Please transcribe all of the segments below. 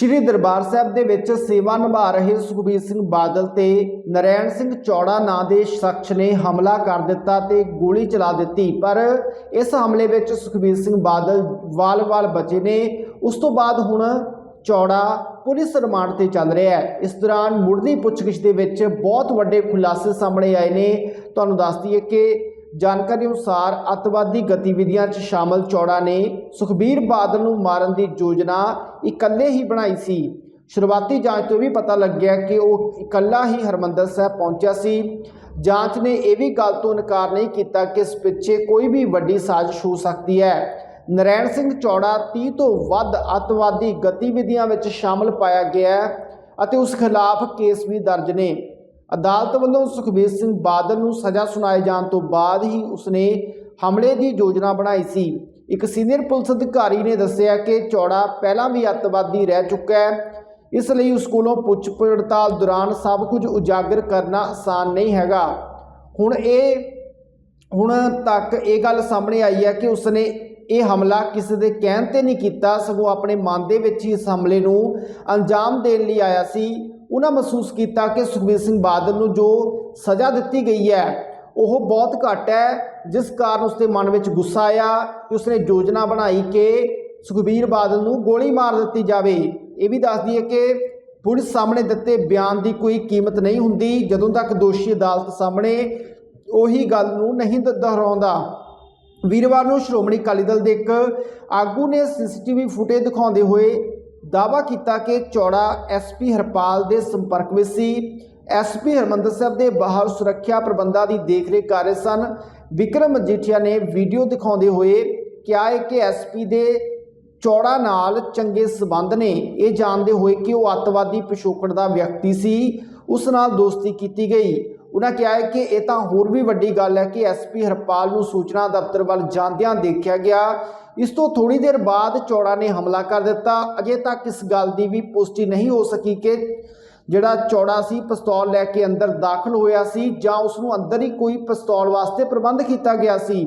ਸ਼੍ਰੀ ਦਰਬਾਰ ਸਾਹਿਬ ਦੇ ਵਿੱਚ ਸੇਵਾ ਨਿਭਾ ਰਹੇ ਸੁਖਬੀਰ ਸਿੰਘ ਬਾਦਲ ਤੇ ਨਰੈਣ ਸਿੰਘ ਚੌੜਾ ਨਾਂ ਦੇ ਸ਼ਖਸ ਨੇ ਹਮਲਾ ਕਰ ਦਿੱਤਾ ਤੇ ਗੋਲੀ ਚਲਾ ਦਿੱਤੀ। ਪਰ ਇਸ ਹਮਲੇ ਵਿੱਚ ਸੁਖਬੀਰ ਸਿੰਘ ਬਾਦਲ ਵਾਲ-ਵਾਲ ਬਚੇ ਨੇ। ਉਸ ਤੋਂ ਬਾਅਦ ਹੁਣ ਚੌੜਾ ਪੁਲਿਸ ਰਿਮਾਂਡ ਤੇ ਚੱਲ ਰਿਹਾ ਹੈ। ਇਸ ਦੌਰਾਨ ਮੁੱਢਲੀ ਪੁੱਛਗਿੱਛ ਦੇ ਵਿੱਚ ਬਹੁਤ ਵੱਡੇ ਖੁਲਾਸੇ ਸਾਹਮਣੇ ਆਏ ਨੇ। ਤੁਹਾਨੂੰ ਦੱਸ ਦਈਏ ਕਿ ਜਾਣਕਾਰੀ ਅਨੁਸਾਰ ਅੱਤਵਾਦੀ ਗਤੀਵਿਧੀਆਂ 'ਚ ਸ਼ਾਮਲ ਚੌੜਾ ਨੇ ਸੁਖਬੀਰ ਬਾਦਲ ਨੂੰ ਮਾਰਨ ਦੀ ਯੋਜਨਾ ਇਕੱਲੇ ਹੀ ਬਣਾਈ ਸੀ। ਸ਼ੁਰੂਆਤੀ ਜਾਂਚ ਤੋਂ ਵੀ ਪਤਾ ਲੱਗਿਆ ਕਿ ਉਹ ਇਕੱਲਾ ਹੀ ਹਰਮੰਦਰ ਸਾਹਿਬ ਪਹੁੰਚਿਆ ਸੀ। ਜਾਂਚ ਨੇ ਇਹ ਵੀ ਗੱਲ ਤੋਂ ਇਨਕਾਰ ਨਹੀਂ ਕੀਤਾ ਕਿ ਇਸ ਪਿੱਛੇ ਕੋਈ ਵੀ ਵੱਡੀ ਸਾਜ਼ਿਸ਼ ਹੋ ਸਕਦੀ ਹੈ। ਨਰੈਣ ਸਿੰਘ ਚੌੜਾ 30 ਤੋਂ ਵੱਧ ਅੱਤਵਾਦੀ ਗਤੀਵਿਧੀਆਂ ਵਿੱਚ ਸ਼ਾਮਲ ਪਾਇਆ ਗਿਆ ਅਤੇ ਉਸ ਖਿਲਾਫ ਕੇਸ ਵੀ ਦਰਜ ਨੇ। ਅਦਾਲਤ ਵੱਲੋਂ ਸੁਖਬੀਰ ਸਿੰਘ ਬਾਦਲ ਨੂੰ ਸਜ਼ਾ ਸੁਣਾਏ ਜਾਣ ਤੋਂ ਬਾਅਦ ਹੀ ਉਸਨੇ ਹਮਲੇ ਦੀ ਯੋਜਨਾ ਬਣਾਈ ਸੀ। ਇੱਕ ਸੀਨੀਅਰ ਪੁਲਿਸ ਅਧਿਕਾਰੀ ਨੇ ਦੱਸਿਆ ਕਿ ਚੌੜਾ ਪਹਿਲਾਂ ਵੀ ਅੱਤਵਾਦੀ ਰਹਿ ਚੁੱਕਾ ਹੈ। ਇਸ ਲਈ ਉਸ ਕੋਲੋਂ ਪੁੱਛ ਪੜਤਾਲ ਦੌਰਾਨ ਸਭ ਕੁਝ ਉਜਾਗਰ ਕਰਨਾ ਆਸਾਨ ਨਹੀਂ ਹੈਗਾ। ਹੁਣ ਇਹ, ਹੁਣ ਤੱਕ ਇਹ ਗੱਲ ਸਾਹਮਣੇ ਆਈ ਹੈ ਕਿ ਉਸਨੇ ਇਹ ਹਮਲਾ ਕਿਸੇ ਦੇ ਕਹਿਣ ਤੇ ਨਹੀਂ ਕੀਤਾ, ਸਗੋਂ ਆਪਣੇ ਮਨ ਦੇ ਵਿੱਚ ਹੀ ਇਸ ਹਮਲੇ ਨੂੰ ਅੰਜਾਮ ਦੇਣ ਲਈ ਆਇਆ ਸੀ। ਉਹਨਾਂ ਮਹਿਸੂਸ ਕੀਤਾ ਕਿ ਸੁਖਬੀਰ ਸਿੰਘ ਬਾਦਲ ਨੂੰ ਜੋ ਸਜ਼ਾ ਦਿੱਤੀ ਗਈ ਹੈ, ਉਹ ਬਹੁਤ ਘੱਟ ਹੈ, ਜਿਸ ਕਾਰਨ ਉਸਦੇ ਮਨ ਵਿੱਚ ਗੁੱਸਾ ਆਇਆ ਕਿ ਉਸਨੇ ਯੋਜਨਾ ਬਣਾਈ ਕਿ ਸੁਖਬੀਰ ਬਾਦਲ ਨੂੰ ਗੋਲੀ ਮਾਰ ਦਿੱਤੀ ਜਾਵੇ। ਇਹ ਵੀ ਦੱਸਦੀ ਹੈ ਕਿ ਪੁਲਿਸ ਸਾਹਮਣੇ ਦਿੱਤੇ ਬਿਆਨ ਦੀ ਕੋਈ ਕੀਮਤ ਨਹੀਂ ਹੁੰਦੀ। ਜਦੋਂ ਤੱਕ ਦੋਸ਼ੀ ਅਦਾਲਤ ਸਾਹਮਣੇ ਉਹੀ ਗੱਲ ਨੂੰ ਨਹੀਂ ਦੁਹਰਾਉਂਦਾ। ਵੀਰਵਾਰ ਨੂੰ ਸ਼੍ਰੋਮਣੀ ਅਕਾਲੀ ਦਲ ਦੇ ਇੱਕ ਆਗੂ ਨੇ ਸੀਸੀਟੀਵੀ ਫੁਟੇਜ ਦਿਖਾਉਂਦੇ ਹੋਏ ਦਾਅਵਾ ਕੀਤਾ ਕਿ ਚੌੜਾ ਐਸਪੀ ਹਰਪਾਲ ਦੇ ਸੰਪਰਕ ਵਿੱਚ ਸੀ। ਐਸਪੀ ਹਰਮੰਦਰ ਸਾਹਿਬ ਦੇ ਬਾਹਰ ਸੁਰੱਖਿਆ ਪ੍ਰਬੰਧਾਂ ਦੀ ਦੇਖਰੇਖ ਕਰ ਰਹੇ ਸਨ। ਵਿਕਰਮ ਮਜੀਠੀਆ ਨੇ ਵੀਡੀਓ ਦਿਖਾਉਂਦੇ ਹੋਏ ਕਿਹਾ ਹੈ ਕਿ ਐਸਪੀ ਦੇ ਚੌੜਾ ਨਾਲ ਚੰਗੇ ਸਬੰਧ ਨੇ। ਇਹ ਜਾਣਦੇ ਹੋਏ ਕਿ ਉਹ ਅੱਤਵਾਦੀ ਪਿਛੋਕੜ ਦਾ ਵਿਅਕਤੀ ਸੀ। ਉਸ ਨਾਲ ਦੋਸਤੀ ਕੀਤੀ ਗਈ। ਉਹਨਾਂ ਕਿਹਾ ਹੈ ਕਿ ਇਹ ਤਾਂ ਹੋਰ ਵੀ ਵੱਡੀ ਗੱਲ ਹੈ ਕਿ ਐਸਪੀ ਹਰਪਾਲ ਨੂੰ ਸੂਚਨਾ ਦਫ਼ਤਰ ਵੱਲ ਜਾਂਦਿਆਂ ਦੇਖਿਆ ਗਿਆ। ਇਸ ਤੋਂ ਥੋੜੀ ਦੇਰ ਬਾਅਦ ਚੌੜਾ ਨੇ ਹਮਲਾ ਕਰ ਦਿੱਤਾ। ਅਜੇ ਤੱਕ ਇਸ ਗੱਲ ਦੀ ਵੀ ਪੁਸ਼ਟੀ ਨਹੀਂ ਹੋ ਸਕੀ ਕਿ ਜਿਹੜਾ ਚੌੜਾ ਸੀ ਪਿਸਤੌਲ ਲੈ ਕੇ ਅੰਦਰ ਦਾਖਲ ਹੋਇਆ ਸੀ ਜਾਂ ਉਸ ਨੂੰ ਅੰਦਰ ਹੀ ਕੋਈ ਪਿਸਤੌਲ ਵਾਸਤੇ ਪ੍ਰਬੰਧ ਕੀਤਾ ਗਿਆ ਸੀ।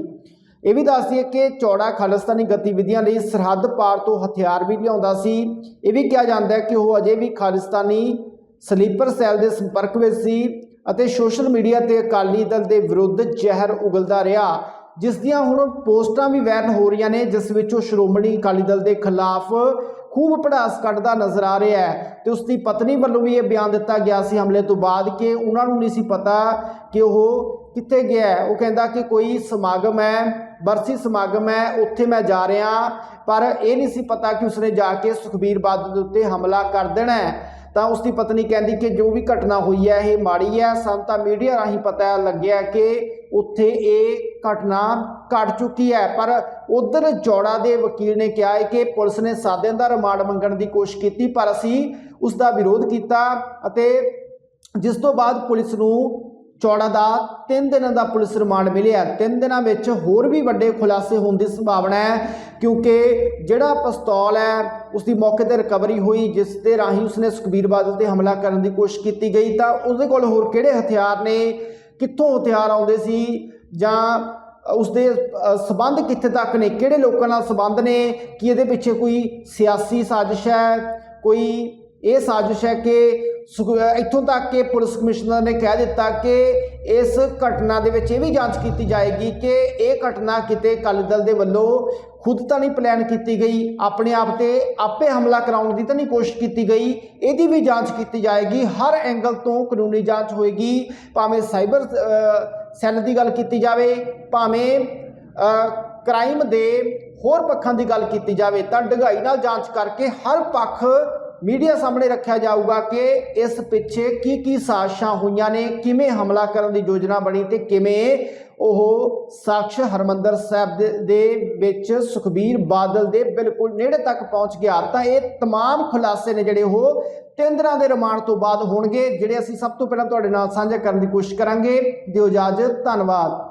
ਇਹ ਵੀ ਦੱਸ ਦਈਏ ਕਿ ਚੌੜਾ ਖਾਲਿਸਤਾਨੀ ਗਤੀਵਿਧੀਆਂ ਲਈ ਸਰਹੱਦ ਪਾਰ ਤੋਂ ਹਥਿਆਰ ਵੀ ਲਿਆਉਂਦਾ ਸੀ। ਇਹ ਵੀ ਕਿਹਾ ਜਾਂਦਾ ਹੈ ਕਿ ਉਹ ਅਜੇ ਵੀ ਖਾਲਿਸਤਾਨੀ ਸਲੀਪਰ ਸੈੱਲ ਦੇ ਸੰਪਰਕ ਵਿੱਚ ਸੀ। ਅਤੇ ਸੋਸ਼ਲ ਮੀਡੀਆ ਤੇ ਅਕਾਲੀ ਦਲ ਦੇ ਵਿਰੁੱਧ ਜ਼ਹਿਰ ਉਗਲਦਾ ਰਿਹਾ, ਜਿਸ ਦੀਆਂ ਹੁਣ ਪੋਸਟਾਂ ਵੀ ਵਾਇਰਲ ਹੋ ਰਹੀਆਂ ਨੇ, ਜਿਸ ਵਿੱਚ ਉਹ ਸ਼੍ਰੋਮਣੀ ਅਕਾਲੀ ਦਲ ਦੇ ਖਿਲਾਫ ਖੂਬ ਪੜਾਸ ਕੱਢਦਾ ਨਜ਼ਰ ਆ ਰਿਹਾ ਹੈ ਤੇ ਉਸ ਦੀ ਪਤਨੀ ਵੱਲੋਂ ਵੀ ਇਹ ਬਿਆਨ ਦਿੱਤਾ ਗਿਆ ਸੀ ਹਮਲੇ ਤੋਂ ਬਾਅਦ ਕਿ ਉਹਨਾਂ ਨੂੰ ਨਹੀਂ ਸੀ ਪਤਾ ਕਿ ਉਹ ਕਿੱਥੇ ਗਿਆ ਉਹ ਕਹਿੰਦਾ ਕਿ ਕੋਈ ਸਮਾਗਮ ਹੈ ਬਰਸੀ ਸਮਾਗਮ ਹੈ, ਉੱਥੇ ਮੈਂ ਜਾ ਰਿਹਾ, ਪਰ ਇਹ ਨਹੀਂ ਸੀ ਪਤਾ ਕਿ ਉਸਨੇ ਜਾ ਕੇ ਸੁਖਬੀਰ ਬਾਦਲ ਦੇ ਉੱਤੇ ਹਮਲਾ ਕਰ ਦੇਣਾ ਹੈ। ਤਾਂ ਉਸ ਦੀ ਪਤਨੀ ਕਹਿੰਦੀ ਕਿ ਜੋ ਵੀ ਘਟਨਾ ਹੋਈ ਹੈ, ਇਹ ਮਾੜੀ ਹੈ। ਸਾਨੂੰ ਤਾਂ ਮੀਡੀਆ ਰਾਹੀਂ ਪਤਾ ਲੱਗਿਆ ਕਿ ਉੱਥੇ ਇਹ ਘਟਨਾ ਘਟ ਚੁੱਕੀ ਹੈ। ਪਰ ਉਧਰ ਜੋੜਾ ਦੇ ਵਕੀਲ ਨੇ ਕਿਹਾ ਹੈ ਕਿ ਪੁਲਿਸ ਨੇ ਸਾਦੇ ਦਾ ਰਿਮਾਂਡ ਮੰਗਣ ਦੀ ਕੋਸ਼ਿਸ਼ ਕੀਤੀ, ਪਰ ਅਸੀਂ ਉਸ ਦਾ ਵਿਰੋਧ ਕੀਤਾ ਅਤੇ ਜਿਸ ਤੋਂ ਬਾਅਦ ਪੁਲਿਸ ਨੂੰ ਚੌੜਾ ਦਾ 3 ਦਿਨਾਂ ਦਾ ਪੁਲਿਸ ਰਿਮਾਂਡ ਮਿਲਿਆ। 3 ਦਿਨਾਂ ਵਿੱਚ ਹੋਰ ਵੀ ਵੱਡੇ ਖੁਲਾਸੇ ਹੋਣ ਦੀ ਸੰਭਾਵਨਾ ਹੈ ਕਿਉਂਕਿ ਜਿਹੜਾ ਪਿਸਤੌਲ ਹੈ ਉਸ ਦੀ ਮੌਕੇ ਤੇ ਰਿਕਵਰੀ ਹੋਈ ਜਿਸ ਦੇ ਰਾਹੀਂ ਉਸਨੇ ਸੁਖਬੀਰ ਬਾਦਲ ਤੇ ਹਮਲਾ ਕਰਨ ਦੀ ਕੋਸ਼ਿਸ਼ ਕੀਤੀ ਗਈ ਤਾਂ ਉਸਦੇ ਕੋਲ ਹੋਰ ਕਿਹੜੇ ਹਥਿਆਰ ਨੇ? ਕਿੱਥੋਂ ਹਥਿਆਰ ਆਉਂਦੇ ਸੀ? ਜਾਂ ਉਸਦੇ ਅ, ਸਬੰਧ ਕਿੱਥੇ ਤੱਕ ਨੇ? ਕਿਹੜੇ ਲੋਕਾਂ ਨਾਲ ਸਬੰਧ ਨੇ? ਕਿ ਇਹਦੇ ਪਿੱਛੇ ਕੋਈ ਸਿਆਸੀ ਸਾਜ਼ਿਸ਼ ਹੈ? ਕੋਈ ਇਹ ਸਾਜ਼ਿਸ਼ ਹੈ ਕਿ ਸੁਖ- ਇੱਥੋਂ ਤੱਕ ਕਿ ਪੁਲਿਸ ਕਮਿਸ਼ਨਰ ਨੇ ਕਹਿ ਦਿੱਤਾ ਕਿ ਇਸ ਘਟਨਾ ਦੇ ਵਿੱਚ ਇਹ ਵੀ ਜਾਂਚ ਕੀਤੀ ਜਾਏਗੀ ਕਿ ਇਹ ਘਟਨਾ ਕਿਤੇ ਅਕਾਲੀ ਦਲ ਦੇ ਵੱਲੋਂ ਖੁਦ ਤਾਂ ਨਹੀਂ ਪਲਾਨ ਕੀਤੀ ਗਈ, ਆਪਣੇ ਆਪ ਤੇ ਆਪੇ ਹਮਲਾ ਕਰਾਉਣ ਦੀ ਤਾਂ ਨਹੀਂ ਕੋਸ਼ਿਸ਼ ਕੀਤੀ ਗਈ, ਇਹਦੀ ਵੀ ਜਾਂਚ ਕੀਤੀ ਜਾਏਗੀ, ਹਰ ਐਂਗਲ ਤੋਂ ਕਾਨੂੰਨੀ ਜਾਂਚ ਹੋਏਗੀ, ਭਾਵੇਂ ਸਾਈਬਰ ਸੈੱਲ ਦੀ ਗੱਲ ਕੀਤੀ ਜਾਵੇ, ਭਾਵੇਂ ਕ੍ਰਾਈਮ ਦੇ ਹੋਰ ਪੱਖਾਂ ਦੀ ਗੱਲ ਕੀਤੀ ਜਾਵੇ, ਤਾਂ ਡੂੰਘਾਈ ਨਾਲ ਜਾਂਚ ਕਰਕੇ ਹਰ ਪੱਖ ਮੀਡੀਆ ਸਾਹਮਣੇ ਰੱਖਿਆ ਜਾਊਗਾ ਕਿ ਇਸ ਪਿੱਛੇ ਕੀ ਕੀ ਸਾਜ਼ਿਸ਼ਾਂ ਹੋਈਆਂ ਨੇ ਕਿਵੇਂ ਹਮਲਾ ਕਰਨ ਦੀ ਯੋਜਨਾ ਬਣੀ ਤੇ ਕਿਵੇਂ ਉਹ ਸ਼ਖਸ ਹਰਮੰਦਰ ਸਾਹਿਬ ਦੇ- ਦੇ ਵਿੱਚ ਸੁਖਬੀਰ ਬਾਦਲ ਦੇ ਬਿਲਕੁਲ ਨੇੜੇ ਤੱਕ ਪਹੁੰਚ ਗਿਆ ਤਾਂ ਇਹ तमाम ਖੁਲਾਸੇ ਨੇ ਜਿਹੜੇ ਉਹ ਤਿੰਨ ਦਿਨਾਂ ਦੇ ਰਿਮਾਂਡ ਤੋਂ ਬਾਅਦ ਹੋਣਗੇ ਜਿਹੜੇ ਅਸੀਂ ਸਭ ਤੋਂ ਪਹਿਲਾਂ ਤੁਹਾਡੇ ਨਾਲ ਸਾਂਝਾ ਕਰਨ ਦੀ ਕੋਸ਼ਿਸ਼ ਕਰਾਂਗੇ ਦਿਓ ਇਜਾਜ਼ਤ ਧੰਨਵਾਦ